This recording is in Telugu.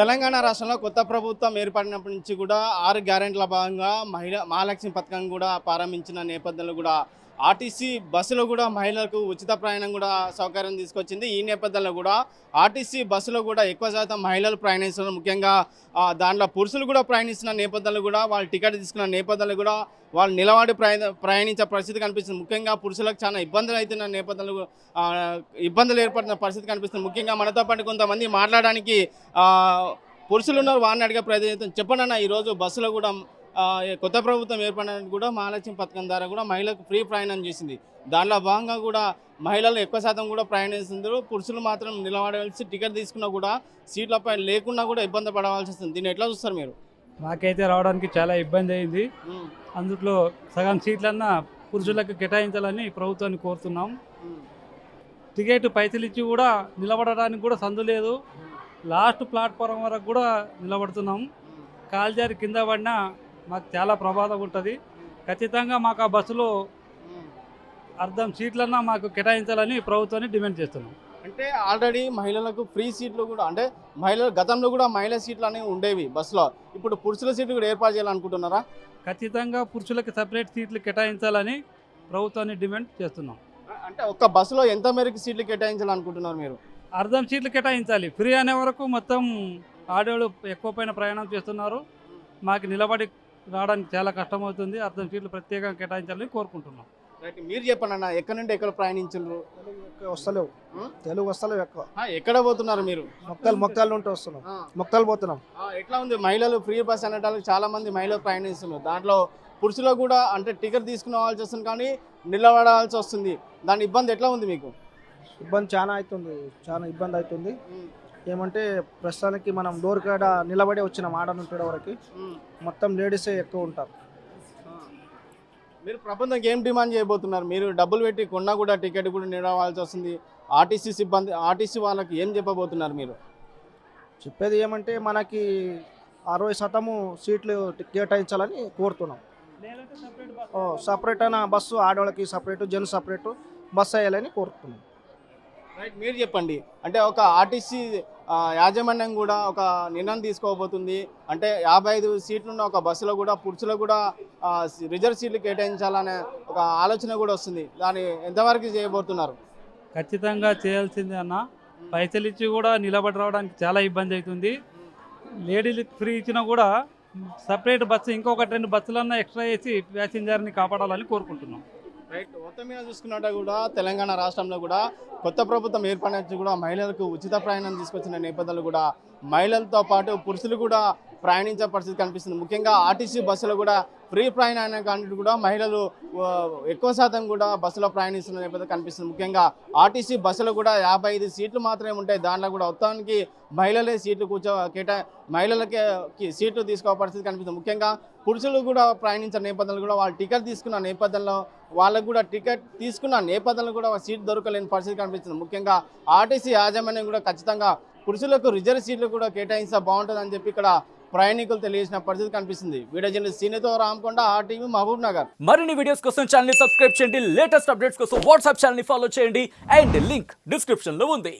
తెలంగాణ రాష్ట్రంలో కొత్త ప్రభుత్వం ఏర్పడినప్పటి నుంచి కూడా ఆరు గ్యారెంట్ల భాగంగా మహిళ మహాలక్ష్మి పథకం కూడా ప్రారంభించిన నేపథ్యంలో కూడా ఆర్టీసీ బస్సులో కూడా మహిళలకు ఉచిత ప్రయాణం కూడా సౌకర్యం తీసుకొచ్చింది. ఈ నేపథ్యంలో కూడా ఆర్టీసీ బస్సులో కూడా ఎక్కువ శాతం మహిళలు ప్రయాణిస్తున్నారు. ముఖ్యంగా దాంట్లో పురుషులు కూడా ప్రయాణిస్తున్న నేపథ్యంలో కూడా వాళ్ళు టికెట్ తీసుకున్న నేపథ్యంలో కూడా వాళ్ళు నిలబడి ప్రయాణ ప్రయాణించే పరిస్థితి కనిపిస్తుంది. ముఖ్యంగా పురుషులకు చాలా ఇబ్బందులు అవుతున్న నేపథ్యంలో ఇబ్బందులు ఏర్పడుతున్న పరిస్థితి కనిపిస్తుంది. ముఖ్యంగా మనతో పాటు కొంతమంది మాట్లాడడానికి పురుషులు ఉన్నారు. వారిని అడిగే ప్రయత్నం చెప్పండి అన్న ఈరోజు బస్సులో కూడా కొత్త ప్రభుత్వం ఏర్పడడానికి కూడా మహాలక్ష్మి పథకం ద్వారా కూడా మహిళలకు ఫ్రీ ప్రయాణం చేసింది. దానిలో భాగంగా కూడా మహిళలు ఎక్కువ శాతం కూడా ప్రయాణిస్తున్నారు పురుషులు మాత్రం నిలబడవలసి టికెట్ తీసుకున్నా కూడా సీట్లపై లేకున్నా కూడా ఇబ్బంది పడవలసి వస్తుంది. దీన్ని ఎట్లా చూస్తారు మీరు? నాకైతే రావడానికి చాలా ఇబ్బంది అయింది. అందుట్లో సగం సీట్లన్నా పురుషులకు కేటాయించాలని ప్రభుత్వాన్ని కోరుతున్నాం. టికెట్ పైసలు ఇచ్చి కూడా నిలబడడానికి కూడా సందు లేదు. లాస్ట్ ప్లాట్ఫారం వరకు కూడా నిలబడుతున్నాం. కాల్జారి కింద పడినా మాకు చాలా ప్రమాదం ఉంటుంది. ఖచ్చితంగా మాకు ఆ బస్సులో అర్ధం సీట్లన్నా మాకు కేటాయించాలని ప్రభుత్వాన్ని డిమాండ్ చేస్తున్నాం. అంటే ఆల్రెడీ మహిళలకు ఫ్రీ సీట్లు కూడా అంటే మహిళలు గతంలో కూడా మహిళా సీట్లు అనేవి ఉండేవి బస్సులో. ఇప్పుడు పురుషుల సీట్లు కూడా ఏర్పాటు చేయాలనుకుంటున్నారా? ఖచ్చితంగా పురుషులకు సపరేట్ సీట్లు కేటాయించాలని ప్రభుత్వాన్ని డిమాండ్ చేస్తున్నాం. అంటే ఒక్క బస్సులో ఎంత మేరకు సీట్లు కేటాయించాలనుకుంటున్నారు మీరు? అర్ధం సీట్లు కేటాయించాలి. ఫ్రీ అనే వరకు మొత్తం ఆడవాళ్ళు ఎక్కువ పైన ప్రయాణం చేస్తున్నారు. మాకు నిలబడి రావడానికి చాలా కష్టమవుతుంది. అర్ధం సీట్లు ప్రత్యేకంగా కేటాయించాలని కోరుకుంటున్నాం. రైట్ మీరు చెప్పండి అన్న ఎక్కడి నుండి ఎక్కడ ప్రయాణించారు వస్తలేవు? తెలుగు వస్తలేవు ఎక్కువ. ఎక్కడ పోతున్నారు మీరు? మొక్కలు మొక్కలు ఉంటే వస్తున్నాం. మొక్కలు పోతున్నాం. ఎట్లా ఉంది? మహిళలు ఫ్రీ బస్ అనడానికి చాలా మంది మహిళలు ప్రయాణిస్తున్నారు. దాంట్లో పురుషులకు కూడా అంటే టికెట్ తీసుకుని రావాల్సి వస్తుంది కానీ నిలబడాల్సి వస్తుంది. దాని ఇబ్బంది ఎట్లా ఉంది మీకు? ఇబ్బంది చాలా అవుతుంది. చాలా ఇబ్బంది అవుతుంది. ఏమంటే ప్రస్తుతానికి మనం డోర్ కాడ నిలబడి వచ్చినాం ఆడ నుండి వరకు మొత్తం లేడీసే ఎక్కువ ఉంటారు. మీరు ప్రభుత్వం ఏం డిమాండ్ చేయబోతున్నారు? మీరు డబ్బులు పెట్టి కొన్నా కూడా టికెట్ కూడా నిలవాల్సి వస్తుంది. ఆర్టీసీ సిబ్బంది ఆర్టీసీ వాళ్ళకి ఏం చెప్పబోతున్నారు మీరు? చెప్పేది ఏమంటే మనకి అరవై శాతము సీట్లు కేటాయించాలని కోరుతున్నాం. సపరేట్ అయిన బస్సు ఆడవాళ్ళకి సపరేట్ జెన్ సపరేట్ బస్సు వేయాలని కోరుతున్నాం. రైట్ మీరు చెప్పండి. అంటే ఒక ఆర్టీసీ యాజమాన్యం కూడా ఒక నిర్ణయం తీసుకోబోతుంది. అంటే యాభై ఐదు సీట్లున్న ఒక బస్సులో కూడా పురుషులకు కూడా రిజర్వ్ సీట్లు కేటాయించాలనే ఒక ఆలోచన కూడా వస్తుంది. దాన్ని ఎంతవరకు చేయబోతున్నారు? ఖచ్చితంగా చేయాల్సిందే అన్న. పైసలు ఇచ్చి కూడా నిలబడి రావడానికి చాలా ఇబ్బంది అవుతుంది. లేడీలకు ఫ్రీ ఇచ్చినా కూడా సపరేట్ బస్సు ఇంకొకటి రెండు బస్సులన్నా ఎక్స్ట్రా వేసి ప్యాసింజర్ని కాపాడాలని కోరుకుంటున్నాం. రైట్ మొత్తం మీద చూసుకున్నట్టు కూడా తెలంగాణ రాష్ట్రంలో కూడా కొత్త ప్రభుత్వం ఏర్పడినట్టు కూడా మహిళలకు ఉచిత ప్రయాణం తీసుకొచ్చిన నేపథ్యంలో కూడా మహిళలతో పాటు పురుషులు కూడా ప్రయాణించే పరిస్థితి కనిపిస్తుంది. ముఖ్యంగా ఆర్టీసీ బస్సులో కూడా ఫ్రీ ప్రయాణం కూడా మహిళలు ఎక్కువ శాతం కూడా బస్సులో ప్రయాణిస్తున్న నేపథ్యం కనిపిస్తుంది. ముఖ్యంగా ఆర్టీసీ బస్సులో కూడా యాభై ఐదు సీట్లు మాత్రమే ఉంటాయి. దాంట్లో కూడా మొత్తానికి మహిళలే సీట్లు కూర్చో కేటా మహిళలకే సీట్లు తీసుకో పరిస్థితి కనిపిస్తుంది. ముఖ్యంగా పురుషులు కూడా ప్రయాణించిన నేపథ్యంలో కూడా వాళ్ళు టికెట్ తీసుకున్న నేపథ్యంలో వాళ్ళకు కూడా టికెట్ తీసుకున్న నేపథ్యంలో కూడా సీట్ దొరకలేని పరిస్థితి కనిపిస్తుంది. ముఖ్యంగా ఆర్టీసీ యాజమాన్యం కూడా ఖచ్చితంగా పురుషులకు రిజర్వ్ సీట్లు కూడా కేటాయిస్తే బాగుంటుందని చెప్పి ఇక్కడ ప్రయాణికులు తెలియజేసిన పరిస్థితి కనిపిస్తుంది. వీడియో జర్నలిస్ట్ సీనితో రామకొండ ఆర్టీవీ మహబూబ్ నగర్. మరిన్ని వీడియోస్ కోసం ఛానల్ సబ్స్క్రైబ్ చేయండి. లేటెస్ట్ అప్డేట్స్ కోసం వాట్సాప్ ఛానల్ని ఫాలో చేయండి. అండ్ లింక్ డిస్క్రిప్షన్లో ఉంది.